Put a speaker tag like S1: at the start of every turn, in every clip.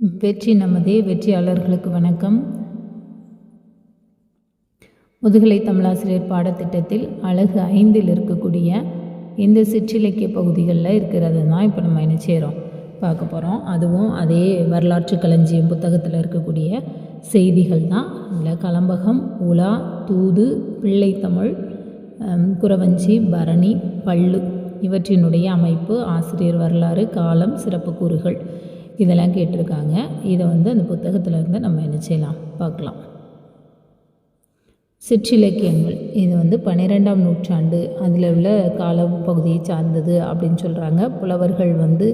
S1: வெற்றி நமதே வெற்றியாளர்களுக்கு வணக்கம். முதுகலை தமிழாசிரியர் பாடத்திட்டத்தில் அழகு ஐந்தில் இருக்கக்கூடிய இந்த சிற்றிலக்கிய பகுதிகளில் இருக்கிறது தான் இப்போ நம்ம என்ன செய்கிறோம் பார்க்க போகிறோம் அதுவும் அதே வரலாற்று களஞ்சியம் புத்தகத்தில் இருக்கக்கூடிய செய்திகள் தான் இதில் கலம்பகம் உலா தூது பிள்ளைத்தமிழ் குறவஞ்சி பரணி பள்ளு இவற்றினுடைய அமைப்பு ஆசிரியர் வரலாறு காலம் சிறப்பு கூறுகள். இதெல்லாம் கேட்டிருக்காங்க. இதை வந்து அந்த புத்தகத்தில் இருந்து நம்ம என்ன செய்யலாம்? பார்க்கலாம். சிற்றிலக்கியங்கள். இது வந்து பன்னிரெண்டாம் நூற்றாண்டு அதில் உள்ள கால பகுதியை சார்ந்தது அப்படின்னு சொல்கிறாங்க புலவர்கள் வந்து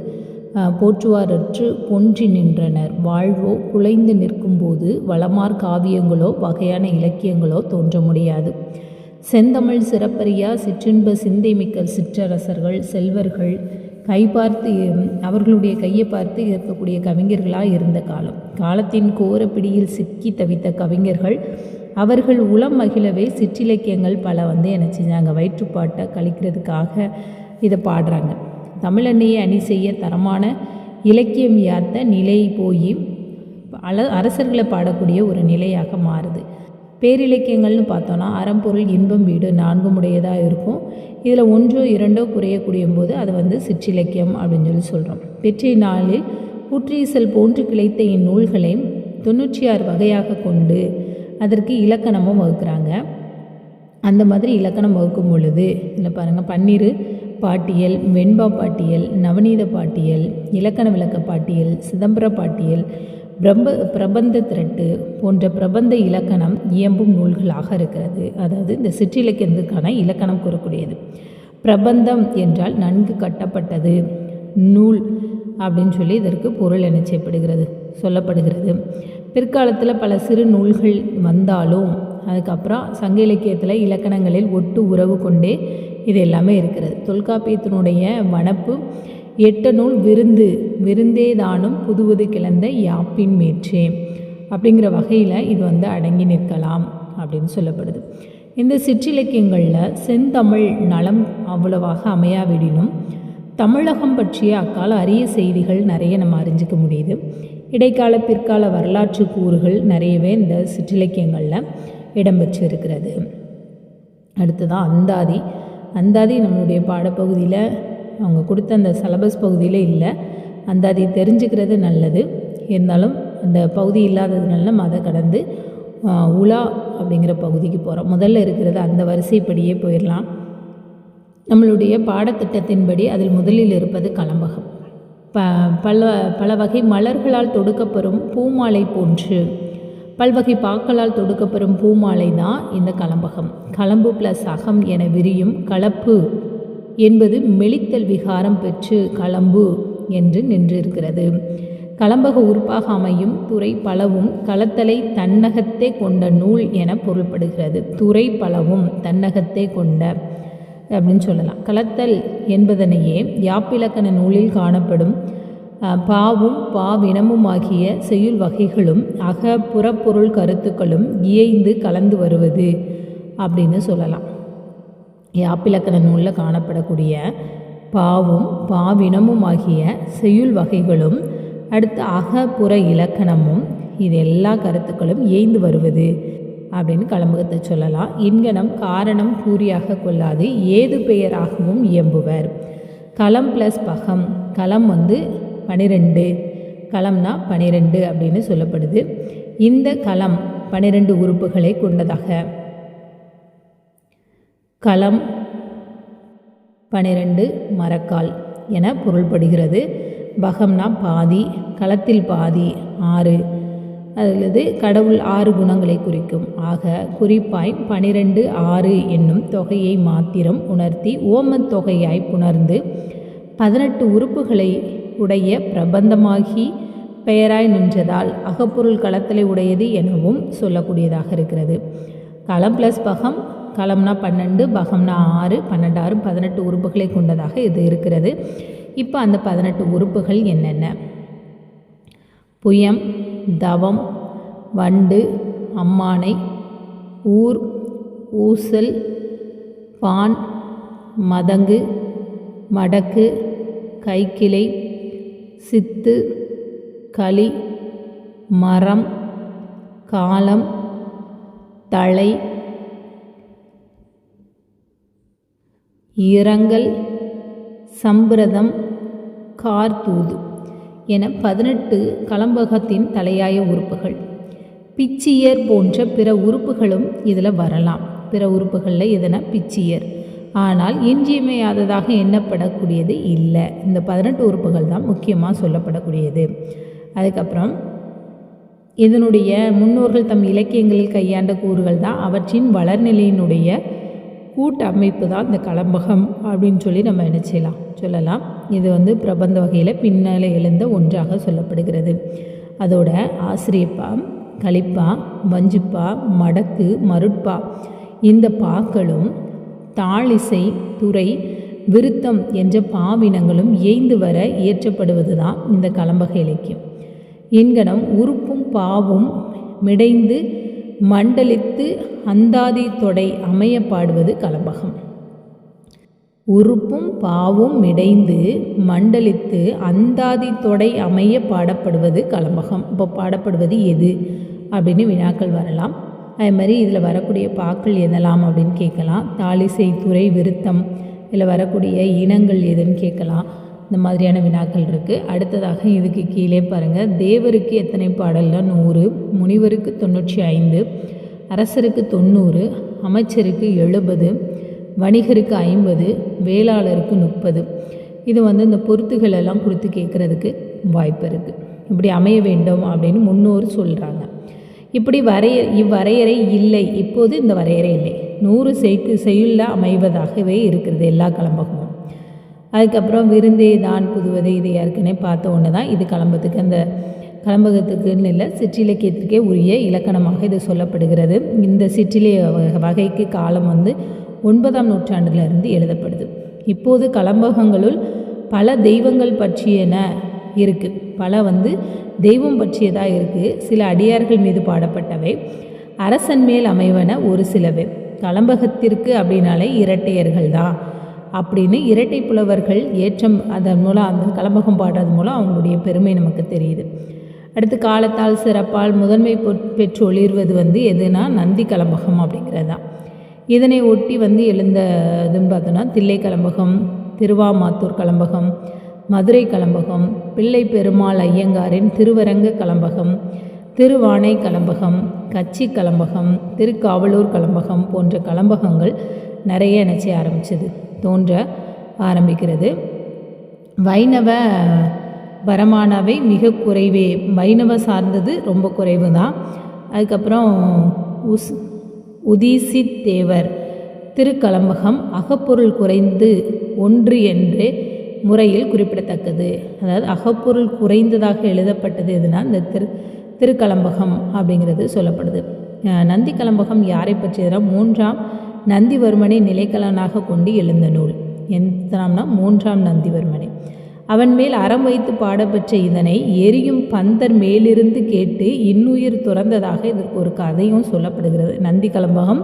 S1: போற்றுவாரற்று பொன்றி நின்றனர். வாழ்வோ குலைந்து நிற்கும்போது வளமார் காவியங்களோ வகையான இலக்கியங்களோ தோன்ற முடியாது. செந்தமிழ் சிறப்பறியா சிற்றின்ப சிந்தைமிக்க சிற்றரசர்கள் செல்வர்கள் கை பார்த்து அவர்களுடைய கையை பார்த்து இருக்கக்கூடிய கவிஞர்களாக இருந்த காலம். காலத்தின் கோரப்பிடியில் சிக்கி தவித்த கவிஞர்கள் அவர்கள் உளம் மகிழவே சிற்றிலக்கியங்கள் பல வந்து என்ன செஞ்சாங்க. வயிற்றுப்பாட்டை கழிக்கிறதுக்காக இதை பாடுறாங்க. தமிழன்னையை அணி செய்ய தரமான இலக்கியம் யாத்த நிலை போய் அல அரசர்களை பாடக்கூடிய ஒரு நிலையாக மாறுது. பேரிலக்கியங்கள்னு பார்த்தோன்னா அறம்பொருள் இன்பம் வீடு நான்கும் உடையதாக இருக்கும். இதில் ஒன்றோ இரண்டோ குறையக்கூடியும் போது அது வந்து சிற்றிலக்கியம் அப்படின்னு சொல்லி சொல்கிறோம் பெற்றை நாளில் புற்றீசல் போன்று கிளைத்த இந்நூல்களை தொண்ணூற்றி ஆறு வகையாக கொண்டு அதற்கு இலக்கணமும் வகுக்கிறாங்க. அந்த மாதிரி இலக்கணம் வகுக்கும் பொழுது இதில் பாருங்கள் பன்னீர் பாட்டியல் வெண்பா பாட்டியல் நவநீத பாட்டியல் இலக்கண விளக்க பாட்டியல் சிதம்பர பாட்டியல் பிரம்ப பிரபந்த திரட்டு போன்ற பிரபந்த இலக்கணம் இயம்பும் நூல்களாக இருக்கிறது. அதாவது இந்த சிற்றிலக்கியத்துக்கான இலக்கணம் கூறக்கூடியது. பிரபந்தம் என்றால் நன்கு கட்டப்பட்டது நூல் அப்படின்னு சொல்லி இதற்கு பொருள் என செய்யப்படுகிறது சொல்லப்படுகிறது. பிற்காலத்தில் பல சிறு நூல்கள் வந்தாலும் அதுக்கப்புறம் சங்க இலக்கியத்தில் இலக்கணங்களில் ஒட்டு உறவு கொண்டே இது எல்லாமே இருக்கிறது. தொல்காப்பியத்தினுடைய வனப்பு எட்ட நூல் விருந்து விருந்தே தானும் புதுவது கிளந்த யாப்பின் மேற்றே. அப்படிங்கிற வகையில் இது வந்து அடங்கி நிற்கலாம் அப்படின்னு சொல்லப்படுது. இந்த சிற்றிலக்கியங்களில் செந்தமிழ் நலம் அவ்வளவாக அமையாவிடினும் தமிழகம் பற்றிய அக்கால அரிய செய்திகள் நிறைய நம்ம அறிஞ்சிக்க முடியுது. இடைக்கால பிற்கால வரலாற்று கூறுகள் நிறையவே இந்த சிற்றிலக்கியங்களில் இடம்பெற்றிருக்கிறது. அடுத்ததான் அந்தாதி. அந்தாதி நம்மளுடைய பாடப்பகுதியில் அவங்க கொடுத்த அந்த சிலபஸ் பகுதியில் இல்லை. அந்த அதை தெரிஞ்சுக்கிறது நல்லது. இருந்தாலும் அந்த பகுதி இல்லாததுனால நம்ம அதை கடந்து உலா அப்படிங்கிற பகுதிக்கு போகிறோம் முதல்ல இருக்கிறது அந்த வரிசைப்படியே போயிடலாம். நம்மளுடைய பாடத்திட்டத்தின்படி அதில் முதலில் இருப்பது கலம்பகம். ப பல பல வகை மலர்களால் தொடுக்கப்பெறும் பூமாலை போன்று பல்வகை பாக்களால் தொடுக்கப்பெறும் பூமாலை தான் இந்த கலம்பகம். கலம்பு ப்ளஸ் அகம் என விரியும் கலப்பு என்பது மெலித்தல் விகாரம் பெற்று களம்பு என்று நின்றிருக்கிறது. கலம்பக உறுப்பாக அமையும் துறை பலவும் களத்தலை தன்னகத்தே கொண்ட நூல் என பொருள்படுகிறது. துறை பலவும் தன்னகத்தே கொண்ட அப்படின்னு சொல்லலாம். கலத்தல் என்பதனையே யாப்பிலக்கண நூலில் காணப்படும் பாவும் பாவினமும் ஆகிய செய்யுள் வகைகளும் அக புறப்பொருள் கருத்துக்களும் இயைந்து கலந்து வருவது அப்படின்னு சொல்லலாம். யாப்பிலக்கண நூலில் காணப்படக்கூடிய பாவும் பாவினமும் ஆகிய செய்யுள் வகைகளும் அடுத்து அகப்புற இலக்கணமும் இது எல்லா கருத்துக்களும் ஏய்ந்து வருவது அப்படின்னு கலம்பகத்தை சொல்லலாம். இன்கணம் காரணம் கூறியாக கொள்ளாது ஏது பெயராகவும் இயம்புவர். களம் ப்ளஸ் பகம். களம் வந்து பனிரெண்டு. களம்னா பனிரெண்டு அப்படின்னு சொல்லப்படுது. இந்த களம் பனிரெண்டு உறுப்புகளை கொண்டதாக களம் பனிரெண்டு மரக்கால் என பொருள்படுகிறது. பகம்னா பாதி களத்தில் பாதி ஆறு. அல்லது கடவுள் ஆறு குணங்களை குறிக்கும். ஆக குறிப்பாய் பனிரெண்டு ஆறு என்னும் தொகையை மாத்திரம் உணர்த்தி ஓமத் தொகையாய் புணர்ந்து பதினெட்டு உறுப்புகளை உடைய பிரபந்தமாகி பெயராய் நின்றதால் அகப்பொருள் களத்தலை உடையது எனவும் சொல்லக்கூடியதாக இருக்கிறது. களம் ப்ளஸ் பகம் களம்னா பன்னெண்டு பகம்னா ஆறு பன்னெண்டு ஆறு பதினெட்டு உறுப்புகளை கொண்டதாக இது இருக்கிறது. இப்போ அந்த பதினெட்டு உறுப்புகள் என்னென்ன? புயம் தவம் வண்டு அம்மானை ஊர் ஊசல் பான் மதங்கு மடக்கு கைக்கிளை சித்து களி மரம் காலம் தழை இரங்கல் சம்பிரதம் கார்தூது என பதினெட்டு கலம்பகத்தின் தலையாய உறுப்புகள். பிச்சியர் போன்ற பிற உறுப்புகளும் இதில் வரலாம். பிற உறுப்புகளில் எதனா பிச்சியர். ஆனால் இன்றியமையாததாக எண்ணப்படக்கூடியது இல்லை. இந்த பதினெட்டு உறுப்புகள் தான் முக்கியமாக சொல்லப்படக்கூடியது. அதுக்கப்புறம் இதனுடைய முன்னோர்கள் தம் இலக்கியங்களில் கையாண்ட கூறுகள் தான் அவற்றின் வளர்நிலையினுடைய கூட்டமைப்பு தான் இந்த கலம்பகம் அப்படின்னு சொல்லி நம்ம என்ன செய்யலாம் சொல்லலாம். இது வந்து பிரபந்த வகையில் பின்னால் எழுந்த ஒன்றாக சொல்லப்படுகிறது. அதோட ஆசிரியப்பா கலிப்பா வஞ்சிப்பா மடக்கு மருட்பா இந்த பாக்களும் தாளிசை துறை விருத்தம் என்ற பாவினங்களும் ஏய்ந்து வர இயற்றப்படுவது தான் இந்த கலம்பக இலக்கியம். என்கணம் உறுப்பும் பாவும் மிடைந்து மண்டலித்து அந்தாதி தொடை அமைய பாடுவது கலம்பகம் உறுப்பும் பாவும் இடைந்து மண்டலித்து அந்தாதி தொடை அமைய பாடப்படுவது கலம்பகம் இப்போ பாடப்படுவது எது? அப்படின்னு வினாக்கள் வரலாம். அதே மாதிரி இதில் வரக்கூடிய பாக்கள் எதெல்லாம் அப்படின்னு கேட்கலாம். தாலிசை துறை விருத்தம் இதில் வரக்கூடிய இனங்கள் எதுன்னு கேட்கலாம். இந்த மாதிரியான வினாக்கள் இருக்குது அடுத்ததாக இதுக்கு கீழே பாருங்கள் தேவருக்கு எத்தனை பாடல்னால் நூறு முனிவருக்கு தொண்ணூற்றி ஐந்து அரசருக்கு தொண்ணூறு அமைச்சருக்கு எழுபது வணிகருக்கு ஐம்பது வேளாளருக்கு முப்பது. இது வந்து இந்த பொருத்துகள் எல்லாம் கொடுத்து கேட்குறதுக்கு வாய்ப்பு இருக்குது இப்படி அமைய வேண்டும் அப்படின்னு முன்னோர் சொல்கிறாங்க இப்படி வரைய இவ்வரையறை இல்லை. இப்போது இந்த வரையறை இல்லை. நூறு செய்க்கு செய்யுள்ள அமைவதாகவே இருக்கிறது எல்லா கலம்பகமும். அதுக்கப்புறம் விருந்தே தான் புதுவதை இது ஏற்கனவே பார்த்த ஒன்று தான் இது கலம்பத்துக்கு அந்த கலம்பகத்துக்குன்னு இல்லை சிற்றிலக்கியத்திற்கே உரிய இலக்கணமாக இது சொல்லப்படுகிறது. இந்த சிற்றிலய வகைக்கு காலம் வந்து ஒன்பதாம் நூற்றாண்டிலிருந்து எழுதப்படுது. இப்போது கலம்பகங்களுள் பல தெய்வங்கள் பற்றியன இருக்குது பல வந்து தெய்வம் பற்றியதாக இருக்குது சில அடியார்கள் மீது பாடப்பட்டவை. அரசன் மேல் அமைவன ஒரு சிலவே. கலம்பகத்திற்கு அப்படின்னாலே இரட்டையர்கள் தான் அப்படின்னு இரட்டை புலவர்கள் ஏற்றம் அதன் மூலம் அந்த கலம்பகம் பாடுறது மூலம் அவங்களுடைய பெருமை நமக்கு தெரியுது. அடுத்து காலத்தால் சிறப்பால் முதன்மை பெற்று ஒளிர்வது வந்து எதுனா நந்தி கலம்பகம் அப்படிங்கிறது தான் இதனை ஒட்டி வந்து எழுந்ததுன்னு பார்த்தோன்னா தில்லை கலம்பகம் திருவாமாத்தூர் கலம்பகம் மதுரை கலம்பகம் பிள்ளை பெருமாள் ஐயங்காரின் திருவரங்க கலம்பகம் திருவானை கலம்பகம் கச்சி கலம்பகம் திருக்காவலூர் கலம்பகம் போன்ற கலம்பகங்கள் நிறைய நினச்சி ஆரம்பிச்சது தோன்ற ஆரம்பிக்கிறது. வைணவ வரமானவை மிக குறைவே வைணவ சார்ந்தது ரொம்ப குறைவு தான் அதுக்கப்புறம் உஸ் உதீசி தேவர் திருக்கலம்பகம் அகப்பொருள் குறைந்து ஒன்று என்று முறையில் குறிப்பிடத்தக்கது. அதாவது அகப்பொருள் குறைந்ததாக எழுதப்பட்டது எதுனா இந்த திரு திருக்கலம்பகம் அப்படிங்கிறது சொல்லப்படுது. நந்திக்கலம்பகம் நந்தி கலம்பகம் யாரை பற்றியதுனா மூன்றாம் நந்திவர்மனை நிலைக்கலனாக கொண்டு எழுந்த நூல். எத்தனாம்னா? மூன்றாம் நந்திவர்மனை. அவன் மேல் அறம் வைத்து பாடப்பெற்ற இதனை எரியும் பந்தர் மேலிருந்து கேட்டு இன்னுயிர் துறந்ததாக இதற்கு ஒரு கதையும் சொல்லப்படுகிறது. நந்தி கலம்பகம்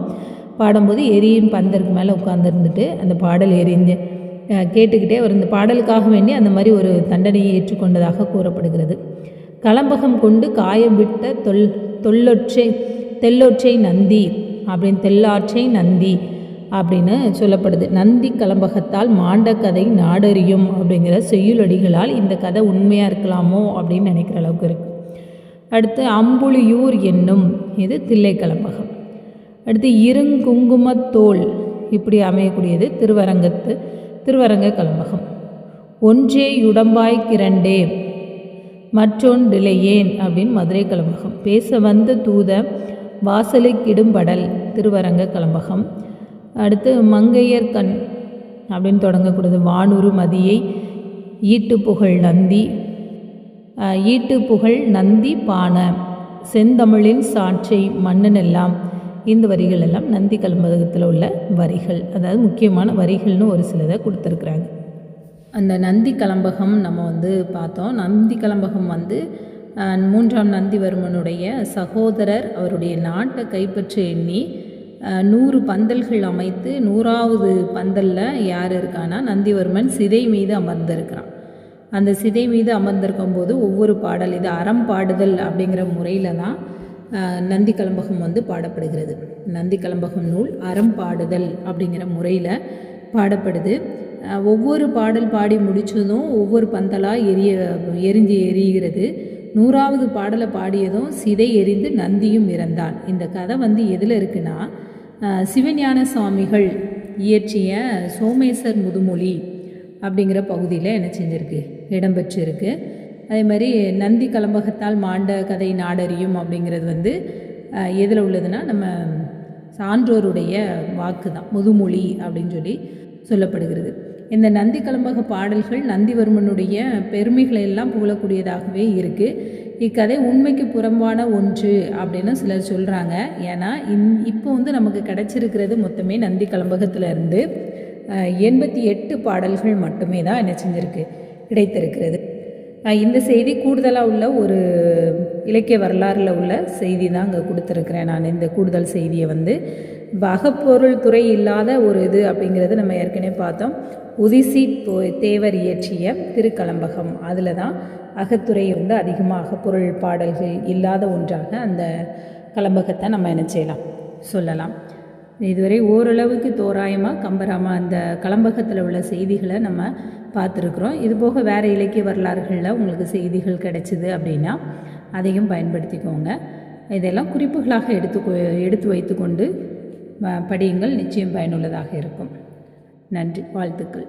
S1: பாடும்போது எரியும் பந்தருக்கு மேலே உட்கார்ந்துருந்துட்டு அந்த பாடல் எரிந்து கேட்டுக்கிட்டே அவர் இந்த பாடலுக்காக வேண்டி அந்த மாதிரி ஒரு தண்டனையை ஏற்றுக்கொண்டதாக கூறப்படுகிறது. கலம்பகம் கொண்டு காயம் விட்ட தொல் தொல்லொற்றை தெல்லொற்றை நந்தி அப்படின்னு தெல்லாற்றை நந்தி அப்படின்னு சொல்லப்படுது. நந்தி கலம்பகத்தால் மாண்ட கதை நாடறியும் அப்படிங்கிற செய்யுளடிகளால் இந்த கதை உண்மையாக இருக்கலாமோ அப்படின்னு நினைக்கிற அளவுக்கு இருக்கு. அடுத்து அம்புலியூர் என்னும் இது தில்லை கலம்பகம். அடுத்து இருங்குங்குமத்தோல் இப்படி அமையக்கூடியது திருவரங்கத்து திருவரங்க கலம்பகம். ஒன்றே யுடம்பாய் கிரண்டே மற்றொன்றிலையேன் அப்படின்னு மதுரை கலம்பகம். பேச வந்த தூத வாசலை கிடும்படல் திருவரங்க கலம்பகம். அடுத்து மங்கையர் கண் அப்படின்னு தொடங்கக்கூடியது. வானூறு மதியை ஈட்டு புகழ் நந்தி ஈட்டு புகழ் நந்தி பான செந்தமிழின் சாட்சை மன்னனெல்லாம். இந்த வரிகள் எல்லாம் நந்தி கலம்பகத்தில் உள்ள வரிகள். அதாவது முக்கியமான வரிகள்னு ஒரு சிலதை கொடுத்துருக்குறாங்க. அந்த நந்தி கலம்பகம் நம்ம வந்து பார்த்தோம். நந்தி கலம்பகம் வந்து மூன்றாம் நந்திவர்மனுடைய சகோதரர் அவருடைய நாட்டை கைப்பற்ற எண்ணி நூறு பந்தல்கள் அமைத்து நூறாவது பந்தலில் யார் இருக்கானா நந்திவர்மன் சிதை மீது அமர்ந்திருக்கிறான். அந்த சிதை மீது அமர்ந்திருக்கும் போது ஒவ்வொரு பாடல் இது அறம் பாடுதல் அப்படிங்கிற முறையில் தான் நந்தி கலம்பகம் வந்து பாடப்படுகிறது. நந்தி கலம்பகம் நூல் அறம் பாடுதல் அப்படிங்கிற முறையில் பாடப்படுது. ஒவ்வொரு பாடல் பாடி முடித்ததும் ஒவ்வொரு பந்தலாக எரிய எரிஞ்சு எரிகிறது. நூறாவது பாடலை பாடியதும் சிதை எரிந்து நந்தியும் இறந்தான். இந்த கதை வந்து எதில் இருக்குன்னா சிவஞான சுவாமிகள் இயற்றிய சோமேஸ்வர் முதுமொழி அப்படிங்கிற பகுதியில் என்ன செஞ்சிருக்கு? இடம்பெற்றிருக்கு அதே மாதிரி நந்தி கலம்பகத்தால் மாண்ட கதை நாடறியும் அப்படிங்கிறது வந்து எதில் உள்ளதுன்னா நம்ம சான்றோருடைய வாக்கு தான் முதுமொழி அப்படின்னு சொல்லி சொல்லப்படுகிறது. இந்த நந்தி கலம்பக பாடல்கள் நந்திவர்மனுடைய பெருமைகளை எல்லாம் புகழக்கூடியதாகவே இருக்குது இக்கதை உண்மைக்கு புறம்பான ஒன்று அப்படின்னு சிலர் சொல்கிறாங்க ஏன்னா இன் இப்போ வந்து நமக்கு கிடைச்சிருக்கிறது மொத்தமே நந்தி கலம்பகத்துல இருந்து எண்பத்தி எட்டு பாடல்கள் மட்டுமே தான் என்ன செஞ்சிருக்கு கிடைத்திருக்கிறது. இந்த செய்தி கூடுதலாக உள்ள ஒரு இலக்கிய வரலாறில் உள்ள செய்தி தான் அங்கே கொடுத்துருக்குறேன் நான். இந்த கூடுதல் செய்தியை வந்து வகப்பொருள் துறை இல்லாத ஒரு இது அப்படிங்கிறது நம்ம ஏற்கனவே பார்த்தோம். உதிசி தேவர் இயற்றிய திருக்கலம்பகம். அதில் தான் அகத்துறை வந்து அதிகமாக பொருள் பாடல்கள் இல்லாத ஒன்றாக அந்த கலம்பகத்தை நம்ம என்ன செய்யலாம்? சொல்லலாம். இதுவரை ஓரளவுக்கு தோராயமாக கம்பராமா அந்த கலம்பகத்தில் உள்ள செய்திகளை நம்ம பார்த்துருக்குறோம். இது போக வேறு இலக்கிய வரலாறுகளில் உங்களுக்கு செய்திகள் கிடைச்சிது அப்படின்னா அதையும் பயன்படுத்திக்கோங்க. இதெல்லாம் குறிப்புகளாக எடுத்து எடுத்து வைத்துக்கொண்டு அஹ், படியுங்கள். நிச்சயம் பயனுள்ளதாக இருக்கும். நன்றி வாழ்த்துக்கள்.